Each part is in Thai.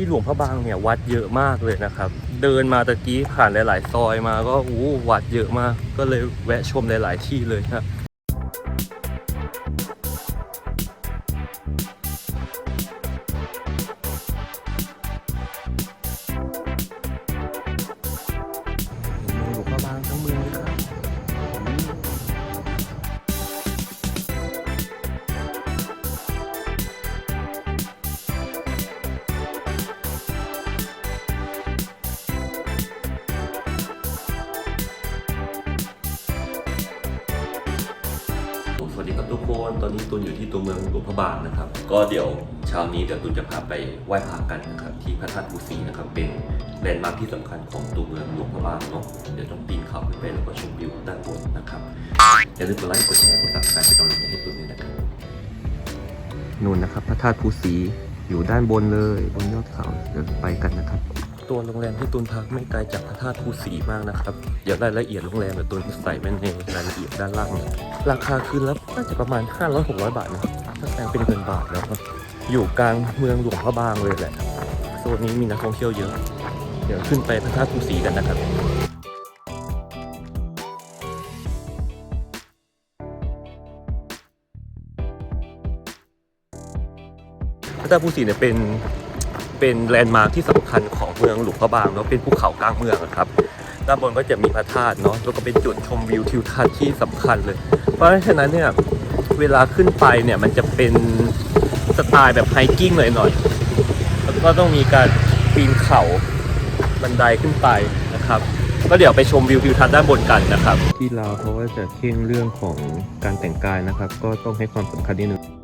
ที่หลวงพระบางเนี่ยวัดเยอะมากเลยนะครับ เดินมาตะกี้ผ่านหลาย ๆ ซอยมาก็อู้วัดเยอะมากก็เลยแวะชมหลาย ๆ ที่เลยครับ ครับทุกคนตอนนี้ตุนอยู่ที่ตัวเมืองหลวงพระบางนะครับ ก็เดี๋ยวเช้านี้เดี๋ยวตุนจะพาไปไหว้พระกันนะครับที่พระธาตุภูสีนะครับเป็นแลนด์มาร์คที่สำคัญของตัวเมืองหลวงพระบางเนาะเดี๋ยวต้องปีนเขาขึ้นไปแล้วก็ชมวิวด้านบนนะครับอย่าลืมกดไลค์กดแชร์กดซับสไครป์เป็นกำลังใจให้ตุนด้วยนะครับนู่นนะครับพระธาตุภูสีอยู่ด้านบนเลยบนยอดเขาเดี๋ยวไปกันนะครับ ตัวโรงแรมที่ตุนพักไม่ไกลจากพระธาตุภูสีมากนะครับเดี๋ยวรายละเอียดโรงแรมเดี๋ยวตุนใส่ไว้ในรายละเอียดด้านล่างนะราคาคืนละน่าจะประมาณ 500-600 บาทนะถ้าแปลงเป็นเงินบาทแล้วก็อยู่กลางเมืองหลวงพระบางเลยแหละโซนนี้มีนักท่องเที่ยวเยอะ เดี๋ยวขึ้นไปพระธาตุภูสีกันนะครับพระธาตุภูสีเนี่ยเป็น เป็นแลนด์มาร์คที่สำคัญของเมืองหลวงพระบางเนาะเป็นภูเขากลางเมืองครับด้านบนก็จะมีพระธาตุเนาะแล้วก็เป็นจุดชมวิวทิวทัศน์ที่สำคัญเลย เพราะฉะนั้นเนี่ยเวลาขึ้นไปเนี่ยมันจะเป็นสไตล์แบบไฮกิ้งหน่อยๆแล้วก็ต้องมีการปีนเขาบันไดขึ้นไปนะครับก็เดี๋ยวไปชมวิวทิวทัศน์ด้านบนกันนะครับ ที่ลาวเขาก็จะเข่งเรื่องของการแต่งกายนะครับ ก็ต้องให้ความสำคัญนิดนึง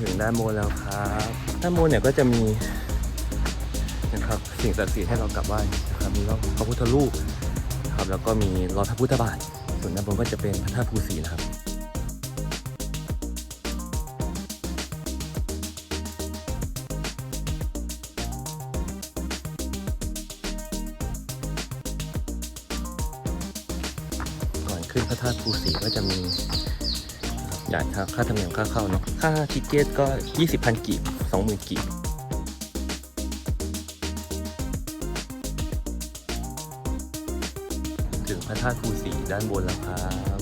ถึงด้านบนแล้วครับด้านบนเนี่ยก็จะมีนะครับสิ่งศักดิ์สิทธิ์ให้เรากลับไหว้นะครับมีพระพุทธรูปครับแล้วก็มีรอยพระพุทธบาทส่วนด้านบนก็จะเป็นพระธาตุภูสีนะครับก่อนขึ้นพระธาตุภูสีก็จะมี จ่ายค่าค่าธรรมเนียมค่าเข้าเนาะค่าทิเกตก็ 20พันกีบ20,000กีบถึงพระธาตุภูสีด้านบนแล้วครับ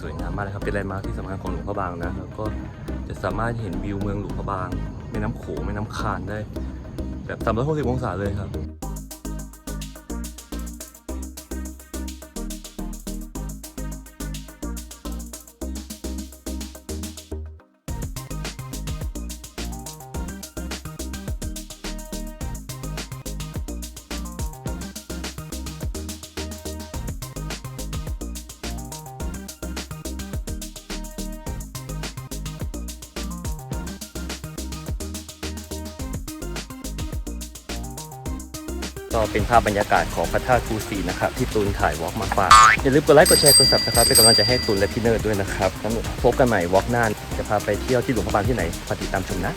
สวยงามมากเลยครับเป็นแลนด์มาร์คที่สำคัญของหลวงพระบางนะแล้วก็จะสามารถเห็นวิวเมืองหลวงพระบางแม่น้ำโขงแม่น้ำคานได้ แบบ 360 องศาเลยครับ ก็เป็นภาพบรรยากาศของพระธาตุกูสีนะครับที่ตูนถ่ายวอล์กมาฝากอย่าลืมกดไลค์กดแชร์กดซับสไครป์เป็นกำลังใจให้ตูนและพี่เนิร์ดด้วยนะครับแล้วพบกันใหม่วอล์กหน้าจะพาไปเที่ยวที่หลวงพระบางที่ไหนฝากติดตามชมนะ